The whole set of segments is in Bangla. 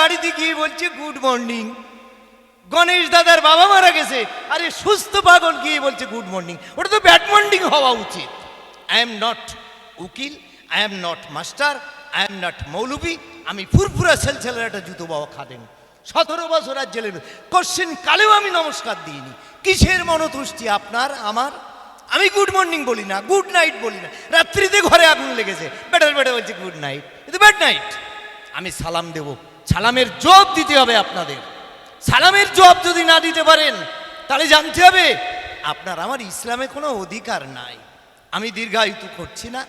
বাড়িতে গিয়ে বলছে গুড মর্নিং গণেশ দাদার বাবা মারা গেছে। আরে, সুস্থ পাগল গিয়ে বলছে গুড মর্নিং ওটা তো ব্যাড মর্নিং হওয়া উচিত। আই এম নট উকিল I am not master I am not মৌলবি, আমি ফুরফুরা সেল ছেলের একটা জুতো বাবা খাদেন সতেরো বছর আর জেলে কোশ্চেন কালেও আমি নমস্কার দিইনি। কিসের মনতুষ্টি আপনার, আমার? আমি গুড মর্নিং বলি না গুড নাইট বলি না। রাত্রিতে ঘরে আগুন লেগেছে। বেটার বেটার বলছে গুড নাইট কিন্তু ব্যাড নাইট আমি সালাম দেব। সালামের জবাব দিতে হবে আপনাদের। সালামের জবাব যদি না দিতে পারেন, তাহলে জানতে হবে, আপনার আমার ইসলামে কোনো অধিকার নাই। আমি দীর্ঘায়িতু করছি না।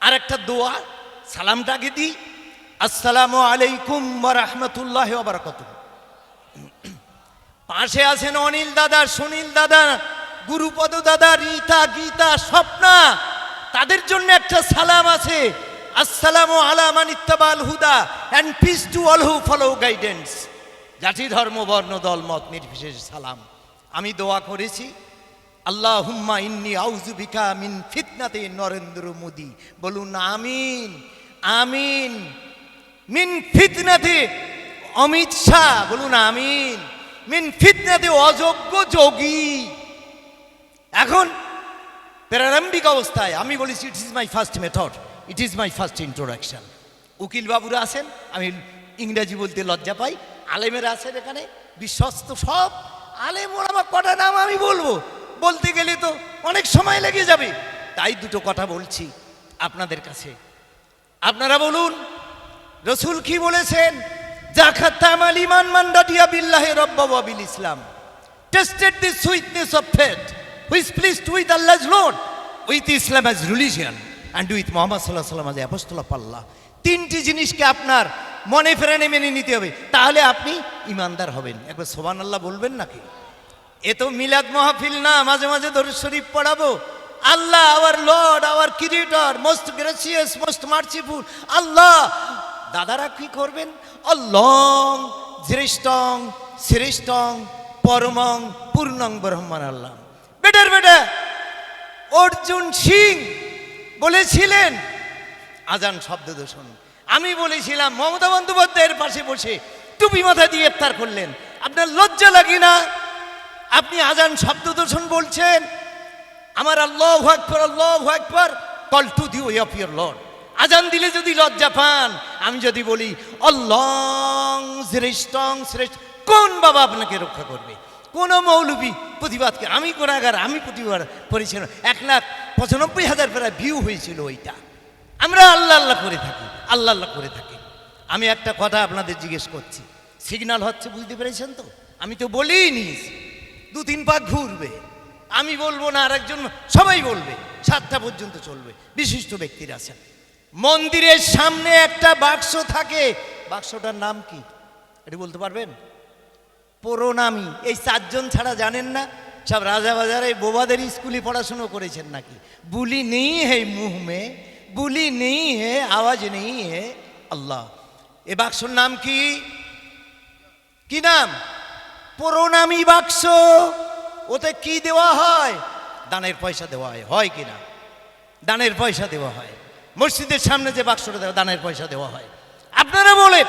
আর একটা দোয়া সালামটাকে দিই। আসসালামু আলাইকুম রহমতুল্লাহ বারাকাত পাশে আছেন অনিল দাদা, সুনীল দাদা, গুরুপদ দাদা, রীতা, গীতা, স্বপ্না। তাদের জন্য একটা সালাম আছে। আসসালামু আলা মান ইত্তাবাল হুদা and peace to all who follow guidance জাতি, ধর্ম, বর্ণ, দল, মত, নির্বিশেষ সালাম। আমি দোয়া করেছি আল্লাহ হুম্মা ইন্নি আউজুবিকা মিন ফিতনাতে নরেন্দ্র মোদি। বলুন আমিন আমিন। মিন ফিতনাতে অমিত শাহ, বলুন আমিন। মিন ফিতনাতে অযোগ্য যোগী। এখন প্রারম্ভিক অবস্থায় আমি বলেছি it is my first method it is my first introduction উকিল বাবুরা আছেন আমি ইংরাজি বলতে লজ্জা পাই। আলেমেরা আছেন এখানে বিশ্বস্ত সব। আলেম আমার কটা নাম আমি বলব? বলতে গেলে তো অনেক সময় লেগে যাবে। তাই দুটো কথা বলছি আপনাদের কাছে। আপনারা বলুন রসুল কি বলেছেন? জাকাত তামাল ইমান মান্ডাটিয়া বিল্লাহে রব্বা বিল ইসলাম। Tested the sweetness of faith, who is pleased with Allah's Lord, with Islam as sallallahu alaihi wasallam as the apostle of Allah. তিনটি জিনিসকে আপনার মনে ফেরানে মেনে নিতে হবে। তাহলে আপনি ইমানদার হবেন। একবার সোবান আল্লাহ বলবেন নাকি? এ তো মিলাদ মাহফিল না, মাঝে মাঝে দরুদ শরীফ পড়াবো। Allah our lord our creator most gracious most merciful Allah. দাদারা কি করবেন? অল্লং, শ্রেষ্ঠং শ্রেষ্ঠং, পরমং, পূর্ণং ব্রহ্মান আল্লাহ বেটার বেটা, অর্জুন সিং বলেছিলেন। আজান শব্দ দূষণ আমি বলেছিলাম, মমতা বন্দ্যোপাধ্যায়ের পাশে বসে টুপি মাথা দিয়ে ইফতার করলেন। আপনার লজ্জা লাগে না? আপনি আজান শব্দ দূষণ বলছেন। আমার আল্লাহ আকবর আল্লাহ আকবর। Call to the way of your lord. আজান দিলে যদি লজ্জা পান, আমি যদি বলি, অল্লং শ্রেষ্ঠং শ্রেষ্ঠ, কোন বাবা আপনাকে রক্ষা করবে? কোন মৌলবী প্রতিবাদকে, আমি কোনাগার আমি প্রতিবাদ করেছিলাম এক লাখ পঁচানব্বই হাজার প্রায় ভিউ হয়েছিল ওইটা। আমরা আল্লাহ আল্লাহ করে থাকি, আল্লাহ আল্লাহ করে থাকি। আমি একটা কথা আপনাদের জিজ্ঞেস করছি সিগন্যাল হচ্ছে বুঝতে পেরেছেন তো? আমি তো বলেই নিয়েছি, দু তিন পাক ঘুরবে। আমি বলব না আর একজন সবাই বলবে, সাতটা পর্যন্ত চলবে, বিশিষ্ট ব্যক্তিরা আছেন। মন্দিরের সামনে একটা বাক্স থাকে, বাক্সটার নাম কি? এটি বলতে পারবেন? প্রণামী এই চারজন ছাড়া জানেন না? সব রাজাবাজারে বোবাদের স্কুলে পড়াশুনো করেছেন নাকি? বুলি নেই হে মুহ মে, বুলি নেই হে, আওয়াজ নেই হে, আল্লাহ। এ বাক্সর নাম কি? কি নাম? প্রণামী বাক্স। ওতে কি দেওয়া হয়? দানের পয়সা দেওয়া হয়। হয় কি না? দানের পয়সা দেওয়া হয়। মসজিদের সামনে যে বাক্সটা দেওয়া, দানের পয়সা দেওয়া হয়। আপনারা বলেন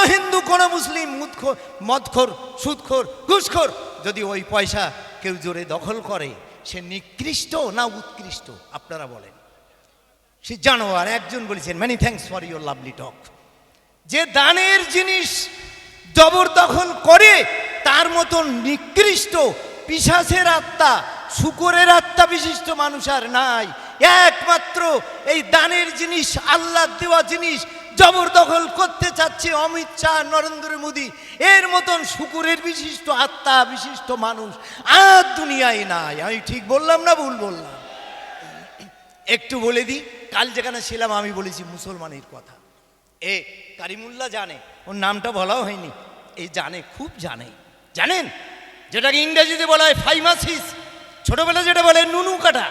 কোন হিন্দু, কোন মুসলিম, মুদখোর, মদখোর, সুদখোর, ঘুষখোর, যদি ওই পয়সা কেউ জোরে দখল করে, সে নিকৃষ্ট না উৎকৃষ্ট? আপনারা বলেন। সে জানোয়ার একজন বলেছেন many thanks for your lovely talk যে দানের জিনিস জবরদখল করে, তার মতন নিকৃষ্ট পিসাসের আত্মা, শুকরের আত্মা বিশিষ্ট মানুষ আর নাই। একমাত্র এই দানের জিনিস, আল্লাহ দেওয়া জিনিস জবরদখল করতে চাচ্ছে অমিত শাহ, নরেন্দ্র মোদী। এর মতন শুকুরের বিশিষ্ট আত্মা, বিশিষ্ট মানুষ আর দুনিয়ায় নাই। আমি ঠিক বললাম না ভুল বললাম? একটু বলে দিই, কাল যেখানে ছিলাম আমি বলেছি মুসলমানের কথা। এ কারিমুল্লা জানে, ওর নামটা বলাও হয়নি। এই জানে, খুব জানে। জানেন? যেটাকে ইংরেজিতে বলা হয় ফাইমাসিস। ছোটবেলা যেটা বলে নুনু কাটা,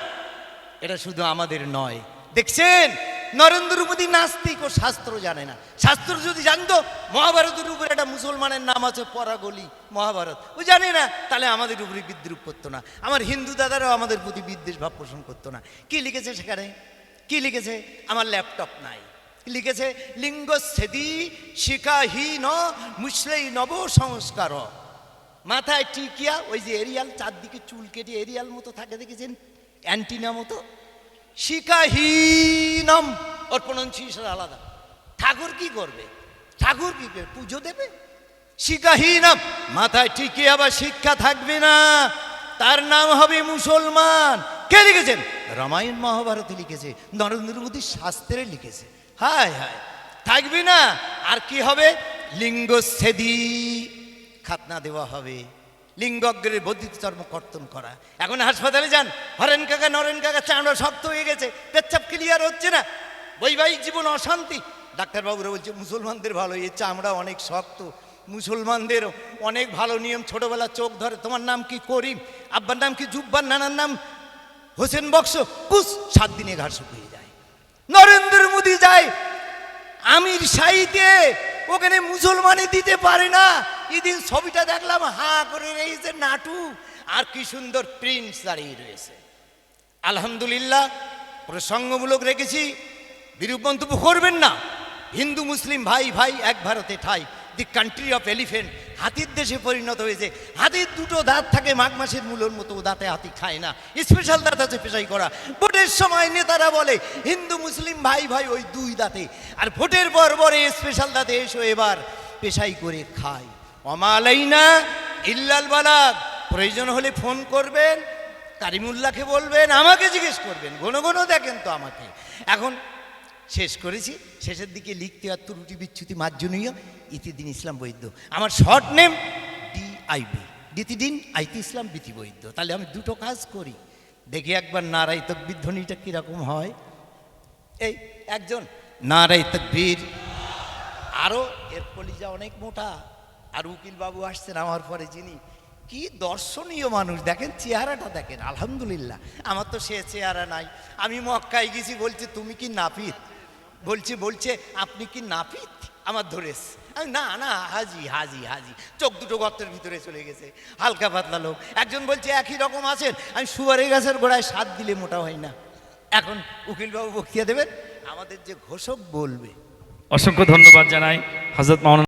এটা শুধু আমাদের নয়। দেখছেন? নরেন্দ্র মোদী নাস্তিক ও শাস্ত্র জানে না। শাস্ত্র যদি জানতো, মহাভারতের উপরে একটা মুসলমানের নাম আছে পরাগলি মহাভারত। ও জানে না, তাহলে আমাদের উপরে বিদ্রুপ করতো না। আমার হিন্দু দাদারাও আমাদের প্রতি বিদ্বেষ ভাব পোষণ করতো না। কি লিখেছে সেখানে? কি লিখেছে? আমার ল্যাপটপ নাই। লিখেছে, লিঙ্গ সেদি শিকাহীন মুসলেই নব সংস্কার। মাথায় টিকিয়া, ওই যে এরিয়াল, চারদিকে চুল কেটে এরিয়াল মতো থাকে, দেখেছেন? অ্যান্টিনা মতো। শিকাহীনম ওর প্রনাউন্সিয়েশন আলাদা। ঠাকুর কি করবে? ঠাকুর কি করবে? পুজো দেবে? শিকাহীনম মাথায় টিকে আবার শিক্ষা থাকবে না। তার নাম হবে মুসলমান। কে লিখেছেন? রামায়ণ মহাভারতে লিখেছে, নরেন্দ্র মোদী শাস্ত্রে লিখেছে। হায় হায়। থাকবে না। আর কি হবে? লিঙ্গ সেদি খাতনা দেওয়া হবে। লিঙ্গগ্রের বর্ধিত চর্ম কর্তন করা। এখন হাসপাতালে যান, হরেন কাকা, নরেন কাকা, চামড়া শক্ত হয়ে গেছে, পেচ্ছাপ ক্লিয়ার হচ্ছে না। বৈবাহিক জীবন অশান্তি। ডাক্তারবাবুরা বলছে, মুসলমানদের ভালো, এই চামড়া অনেক শক্ত। মুসলমানদের অনেক ভালো নিয়ম, ছোটবেলা চোখ ধরে, তোমার নাম কি করিম? আব্বার নাম কি জুব্বার, নানার নাম হোসেন বক্স? কুস সাত দিনে ঘাস শুকিয়ে যায়। নরেন্দ্র মোদী যায়, আমির সাইতে ওখানে মুসলমানই দিতে পারে না। এদিন ছবিটা দেখলাম, হা করে রয়েছে নাটু, আর কি সুন্দর প্রিন্স দাঁড়িয়ে রয়েছে। আলহামদুলিল্লাহ, প্রসঙ্গমূলক রেখেছি, বিরূপ মন্তব্য করবেন না। হিন্দু, মুসলিম, ভাই ভাই, এক ভারতে ঠাই, দি কান্ট্রি অফ এলিফেন্ট হাতির দেশে পরিণত হয়েছে। হাতির দুটো দাঁত থাকে, মাঘ মাসের মূলর মতো দাঁতে হাতি খায় না। স্পেশাল দাঁত আছে পেশাই করা। ভোটের সময় নেতারা বলে, হিন্দু, মুসলিম, ভাই ভাই, ওই দুই দাঁতে। আর ভোটের পর পরে স্পেশাল দাঁতে এসো এবার, পেশাই করে খায়। অমালাইনা ইল্লাল বালাগ। প্রয়োজন হলে ফোন করবেন, কারিমুল্লাহকে বলবেন, আমাকে জিজ্ঞেস করবেন, ঘন ঘন দেখেন তো আমাকে। এখন শেষ করেছি, শেষের দিকে লিখতে আর ত্রুটি বিচ্ছুতি মার্জনীয়, ইতিদিন ইসলাম বৈদ্য। আমার শর্ট নেম ডি আইবি দ্বিতীদিন আইতি ইসলাম বিতি বৈদ্য। তাহলে আমি দুটো কাজ করি। দেখি একবার নারাই তকবির ধ্বনিটা কীরকম হয়। এই একজন নারাই তকবীর। আরও এর কলিজা অনেক মোটা। আর উকিল বাবু আসছেন আমার পরে যিনি। কি দর্শনীয় মানুষ। দেখেন চেহারাটা দেখেন, আলহামদুলিল্লাহ। আমার তো সে চেহারা নাই। আমি মক্কায় গেছি, বলছি, তুমি কি নাপিত? বলছে বলছে, আপনি কি নাপিত? আমার ধরেস না না, হাজি হাজি হাজি। চোখ দুটো গর্তের ভিতরে চলে গেছে। হালকা পাতলা লোক। একজন বলছে, একই রকম আছেন? আমি সুয়ারে গাছের গোড়ায় সাত দিলে মোটা হয় না। এখন উকিলবাবু বক্তিয়া দেবেন। আমাদের যে ঘোষক বলবে। অসংখ্য ধন্যবাদ জানাই। হজরত মাওলানা